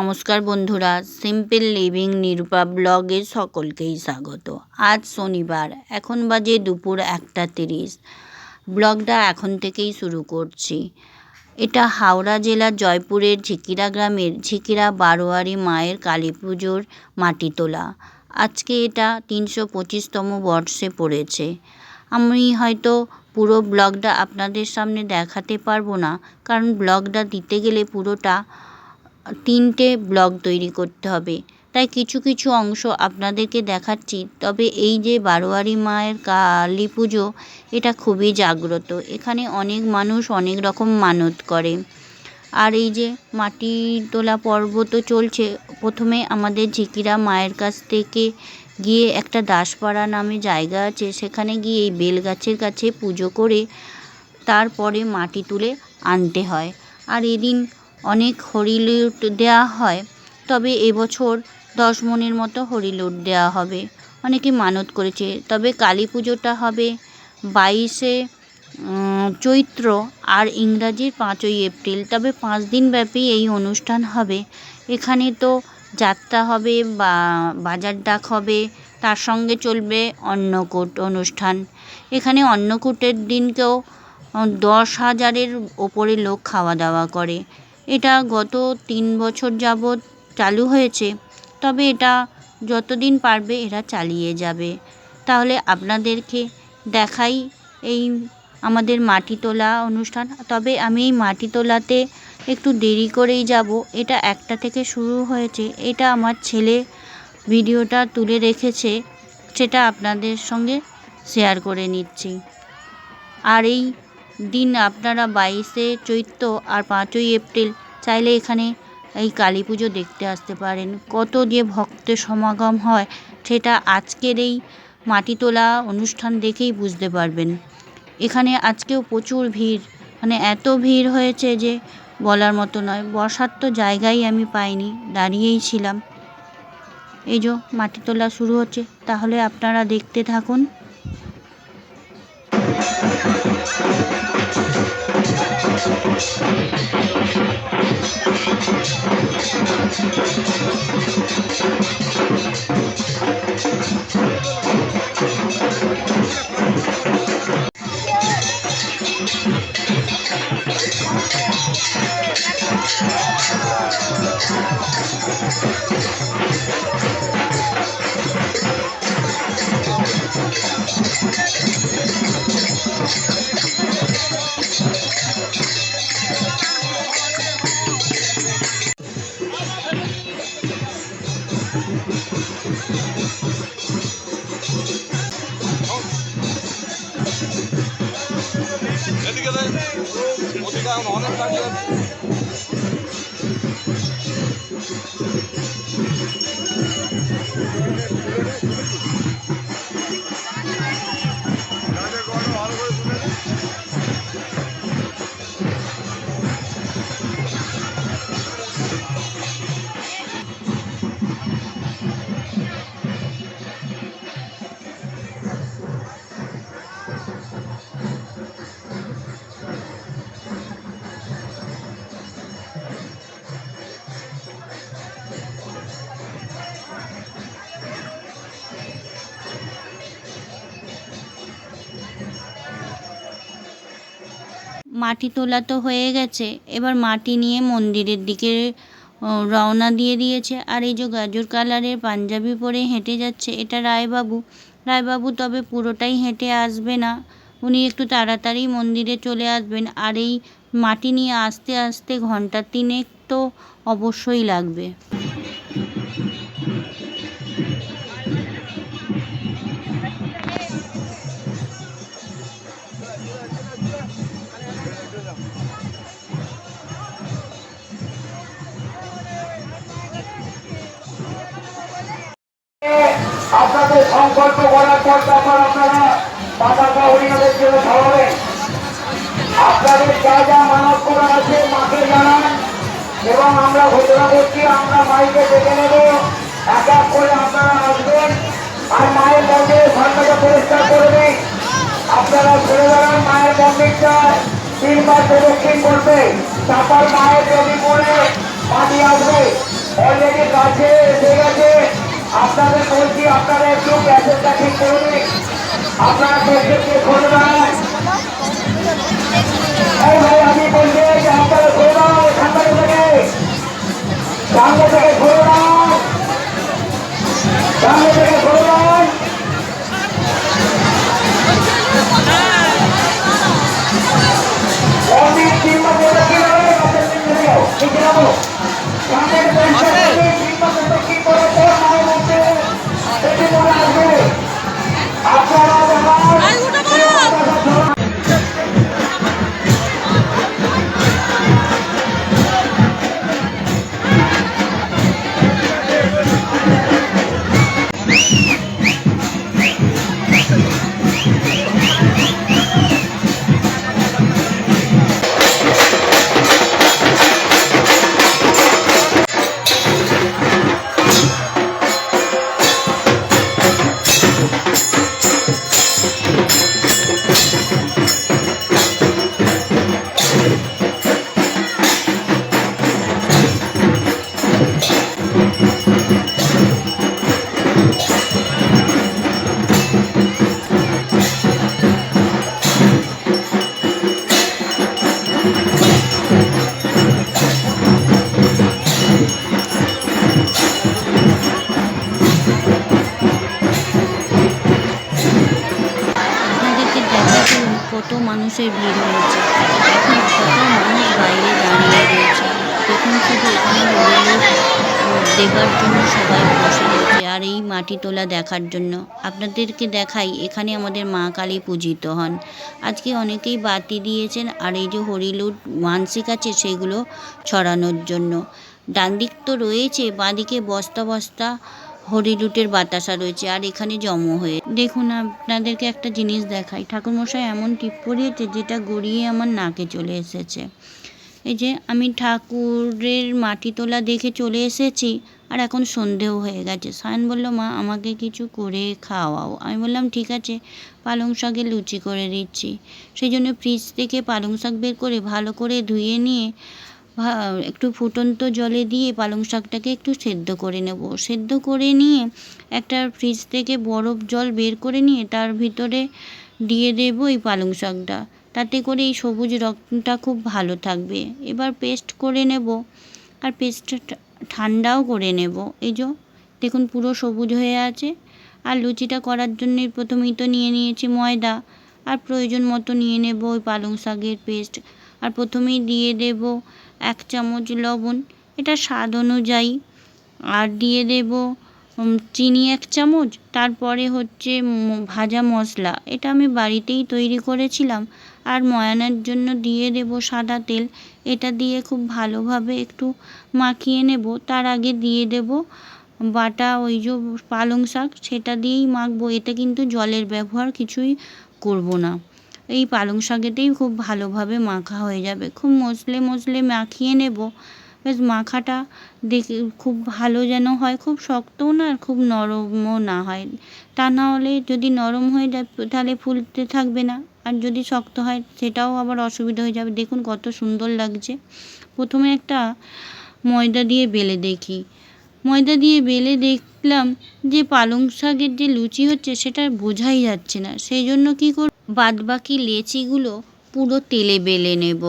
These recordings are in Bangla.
নমস্কার বন্ধুরা সিম্পল লিভিং নিরূপা ব্লগে সকলকেই স্বাগত। আজ শনিবার, এখন বাজে দুপুর একটা তিরিশ। ব্লগটা এখন থেকেই শুরু করছি। এটা হাওড়া জেলার জয়পুরের ঝিকিরা গ্রামের ঝিকিরা বারোয়ারি মায়ের কালী পুজোর মাটি তোলা। আজকে এটা তিনশো পঁচিশতম বর্ষে পড়েছে। আমি হয়তো পুরো ব্লগটা আপনাদের সামনে দেখাতে পারব না, কারণ ব্লগটা দিতে গেলে পুরোটা তিনটে ব্লগ তৈরি করতে হবে। তাই কিছু কিছু অংশ আপনাদেরকে দেখাচ্ছি। তবে এই যে বারোয়ারি মায়ের কালী পুজো, এটা খুবই জাগ্রত। এখানে অনেক মানুষ অনেক রকম মানত করে। আর এই যে মাটি তোলা পর্ব তো চলছে, প্রথমে আমাদের ঝিকিরা মায়ের কাছ থেকে গিয়ে একটা দাসপাড়া নামে জায়গা আছে, সেখানে গিয়ে এই বেল গাছের কাছে পুজো করে তারপরে মাটি তুলে আনতে হয়। আর এদিন অনেক হরিলুট দেওয়া হয়। তবে এবছর দশ মনের মতো হরিলুট দেওয়া হবে। অনেকে মানত করেছে। তবে কালী পুজোটা হবে বাইশে চৈত্র আর ইংরাজির পাঁচই এপ্রিল। তবে পাঁচ দিন ব্যাপী এই অনুষ্ঠান হবে। এখানে তো যাত্রা হবে বা বাজার ডাক হবে। তার সঙ্গে চলবে অন্নকূট অনুষ্ঠান। এখানে অন্নকূটের দিনকেও দশ হাজারের ওপরে লোক খাওয়া দাওয়া করে। এটা গত তিন বছর যাবৎ চালু হয়েছে। তবে এটা যতদিন পারবে এরা চালিয়ে যাবে। তাহলে আপনাদেরকে দেখাই এই আমাদের মাটি তোলা অনুষ্ঠান। তবে আমি এই মাটি তোলাতে একটু দেরি করেই যাব। এটা একটা থেকে শুরু হয়েছে। এটা আমার ছেলে ভিডিওটা তুলে রেখেছে। সেটা আপনাদের সঙ্গে শেয়ার করে নিচ্ছি। আর এই দিন আপনারা বাইশে চৈত্র আর পাঁচই এপ্রিল চাইলে এখানে এই কালী পুজো দেখতে আসতে পারেন। কত যে ভক্তের সমাগম হয়, সেটা আজকের এই মাটি তোলা অনুষ্ঠান দেখেই বুঝতে পারবেন। এখানে আজকেও প্রচুর ভিড়। মানে এত ভিড় হয়েছে যে বলার মতো নয়। বসার তো জায়গাই আমি পাইনি, দাঁড়িয়েই ছিলাম। এই যে মাটি তোলা শুরু হচ্ছে, তাহলে আপনারা দেখতে থাকুন। Thank you. ওদিকে অনেক মাটি তোলা তো হয়ে গেছে। এবার মাটি নিয়ে মন্দিরের দিকে রওনা দিয়ে দিয়েছে। আর এই যে গাজর কালারের পাঞ্জাবি পরে হেঁটে যাচ্ছে, এটা রায়বাবু। রায়বাবু তবে পুরোটাই হেঁটে আসবে না। উনি একটু তাড়াতাড়ি মন্দিরে চলে আসবেন। আর এই মাটি নিয়ে আসতে আসতে ঘণ্টা তিনেক তো অবশ্যই লাগবে। সংকল্প করার পর তখন আপনারা পাতাকা হরিণাদের জন্য খাওয়াবেন আপনাদের যা যা মানব করা আছে মাকে জানান এবং আমরা ঘোষণা করছি, আমরা মাইকে ডেকে নেব। এক এক করে আপনারা আসবেন আর মায়ের মন্দিরে সামনেটা পরিষ্কার করবেন। আপনারা সরে দাঁড়ান, মায়ের মন্দিরটা তিনবার প্রদক্ষিণ করবে আপনাদের বলছি আপনারা একটু প্যাসেজটা ঠিক করুন আপনারা প্রত্যেককে ধন্যবাদ মানুষের ভিড় হয়েছে। এখন কত মানুষ বাইরে দাঁড়িয়ে রয়েছে। দেখুন শুধু এখানে দেখার জন্য সবাই বসে রয়েছে, আর এই মাটি তোলা দেখার জন্য। আপনাদেরকে দেখাই, এখানে আমাদের মা কালী পূজিত হন। আজকে অনেকেই বাতি দিয়েছেন, আর এই যে হরিলুট মানসিক আছে, সেগুলো ছড়ানোর জন্য। ডান দিক তো রয়েছে, বাঁদিকে বস্তা বস্তা হরিলুটের বাতাসা রয়েছে আর এখানে জম হয়ে দেখুন আপনাদেরকে একটা জিনিস দেখাই। ঠাকুরমশাই এমন টিপ পরিয়েছে যেটা গড়িয়ে আমার নাকে চলে এসেছে। এই যে আমি ঠাকুরের মাটি তোলা দেখে চলে এসেছি আর এখন সন্ধেও হয়ে গেছে। সায়ন বলল, মা, আমাকে কিছু করে খাওয়াও। আমি বললাম, ঠিক আছে, পালং শাকে লুচি করে দিচ্ছি। সেই জন্য ফ্রিজ থেকে পালং শাক বের করে ভালো করে ধুয়ে নিয়ে একটু ফুটন্ত জলে দিয়ে পালং শাকটাকে একটু সেদ্ধ করে নেব। সেদ্ধ করে নিয়ে একটা ফ্রিজ থেকে বরফ জল বের করে নিয়ে তার ভিতরে দিয়ে দেব এই পালং শাকটা। তাতে করে এই সবুজ রঙটা খুব ভালো থাকবে। এবার পেস্ট করে নেব আর পেস্টটা ঠান্ডাও করে নেব। এই যে, দেখুন পুরো সবুজ হয়ে আছে। আর লুচিটা করার জন্য প্রথমেই তো নিয়ে নিয়েছি ময়দা। আর প্রয়োজন মতো নিয়ে নেব ওই পালং শাকের পেস্ট আর প্রথমেই দিয়ে দেব এক চামচ লবণ, এটা স্বাদ অনুযায়ী। আর দিয়ে দেব চিনি এক চামচ, তারপরে হচ্ছে ভাজা মশলা, এটা আমি বাড়িতেই তৈরি করেছিলাম। আর ময়ানের জন্য দিয়ে দেব সাদা তেল, এটা দিয়ে খুব ভালোভাবে একটু মাখিয়ে নেব। তার আগে দিয়ে দেব বাটা, ওই যে পালং শাক, সেটা দিয়েই মাখবো, এতে কিন্তু জলের ব্যবহার কিছুই করব না। এই পালং শাকেতেই খুব ভালোভাবে মাখা হয়ে যাবে। খুব মশলে মশলে মাখিয়ে নেব। বেশ, মাখাটা দেখে খুব ভালো যেন হয়। খুব শক্তও না আর খুব নরমও না হয়। তা না হলে যদি নরম হয়ে যায়, তাহলে ফুলতে থাকবে না। আর যদি শক্ত হয়, সেটাও আবার অসুবিধা হয়ে যাবে। দেখুন কত সুন্দর লাগছে। প্রথমে একটা ময়দা দিয়ে বেলে দেখি। ময়দা দিয়ে বেলে দেখলাম যে পালং শাকের যে লুচি হচ্ছে সেটা বোঝাই যাচ্ছে না। সেই জন্য কী করব? বাদবাকি লেচিগুলো পুরো তেলে বেলে নেব।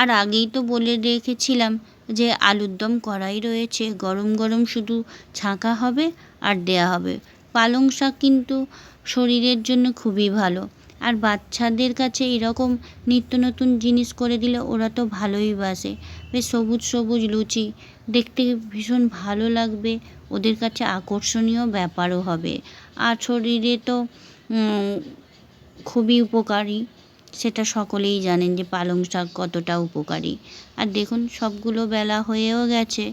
আর আগেই তো বলে রেখেছিলাম যে আলুর দম কড়াই রয়েছে, গরম গরম শুধু ছাঁকা হবে আর দেয়া হবে। পালং শাক কিন্তু শরীরের জন্য খুবই ভালো। আর বাচ্চাদের কাছে এরকম নিত্য নতুন জিনিস করে দিলে ওরা তো ভালোই বাসে। বেশ সবুজ সবুজ লুচি, দেখতে ভীষণ ভালো লাগবে ওদের কাছে আকর্ষণীয় ব্যাপারও হবে। আর শরীরে তো খুবই উপকারী। সেটা সকলেই জানেন যে পালং শাক কতটা উপকারী। আর দেখুন, সবগুলো বেলা হয়েও গেছে।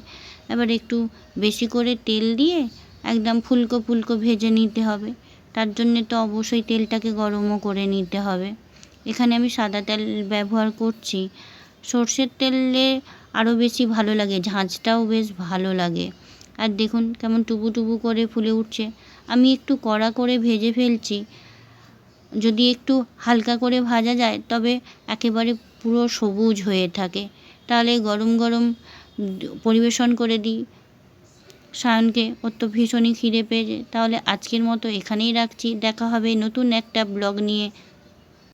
এবার একটু বেশি করে তেল দিয়ে একদম ফুলকো ফুলকো ভেজে নিতে হবে। তার জন্যে তো অবশ্যই তেলটাকে গরমও করে নিতে হবে। এখানে আমি সাদা তেল ব্যবহার করছি। সর্ষের তেলে আরও বেশি ভালো লাগে, ঝাঁঝটাও বেশ ভালো লাগে। আর দেখুন কেমন টুবু টুবু করে ফুলে উঠছে। আমি একটু কড়া করে ভেজে ফেলছি। যদি একটু হালকা করে ভাজা যায়, তবে একেবারে পুরো সবুজ হয়ে থাকে। তাহলে গরম গরম পরিবেশন করে দিই। সায়নকে ওর তো ভীষণই খিদে পেয়েছে। তাহলে আজকের মতো এখানেই রাখছি। দেখা হবে নতুন একটা ব্লগ নিয়ে।